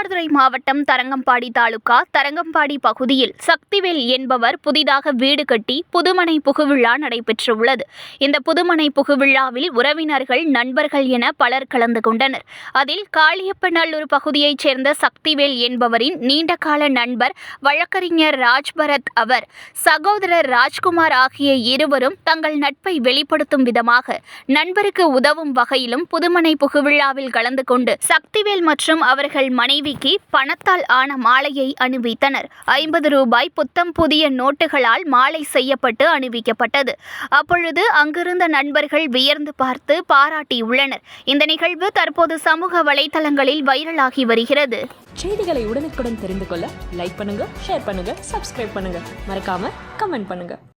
மயிலாடுதுறை மாவட்டம் தரங்கம்பாடி தாலுகா தரங்கம்பாடி பகுதியில் சக்திவேல் என்பவர் புதிதாக வீடு கட்டி புதுமனை புகுவிழா நடைபெற்றுள்ளது. இந்த புதுமனை புகுவிழாவில் உறவினர்கள் நண்பர்கள் என பலர் கலந்து கொண்டனர். அதில் காளியப்பநல்லூர் பகுதியைச் சேர்ந்த சக்திவேல் என்பவரின் நீண்டகால நண்பர் வழக்கறிஞர் ராஜ்பரத் அவர் சகோதரர் ராஜ்குமார் ஆகிய இருவரும் தங்கள் நட்பை வெளிப்படுத்தும் விதமாக நண்பருக்கு உதவும் வகையிலும் புதுமனை புகுவிழாவில் கலந்து கொண்டு சக்திவேல் மற்றும் அவர்கள் மனைவி மனைவிக்கு பணத்தால் ஆன மாலையை அணிவித்தனர். ஐம்பது ரூபாய் புத்தம் புதிய நோட்டுகளால் மாலை செய்யப்பட்டு அணிவிக்கப்பட்டது. அப்பொழுது அங்கிருந்த நண்பர்கள் வியர்ந்து பார்த்து பாராட்டியுள்ளனர். இந்த நிகழ்வு தற்போது சமூக வலைதளங்களில் வைரலாகி வருகிறது. செய்திகளை உடனுக்குடன் தெரிந்து கொள்ள லைக் பண்ணுங்க ஷேர் பண்ணுங்க சப்ஸ்கிரைப் பண்ணுங்க. மறக்காம கமெண்ட் பண்ணுங்க.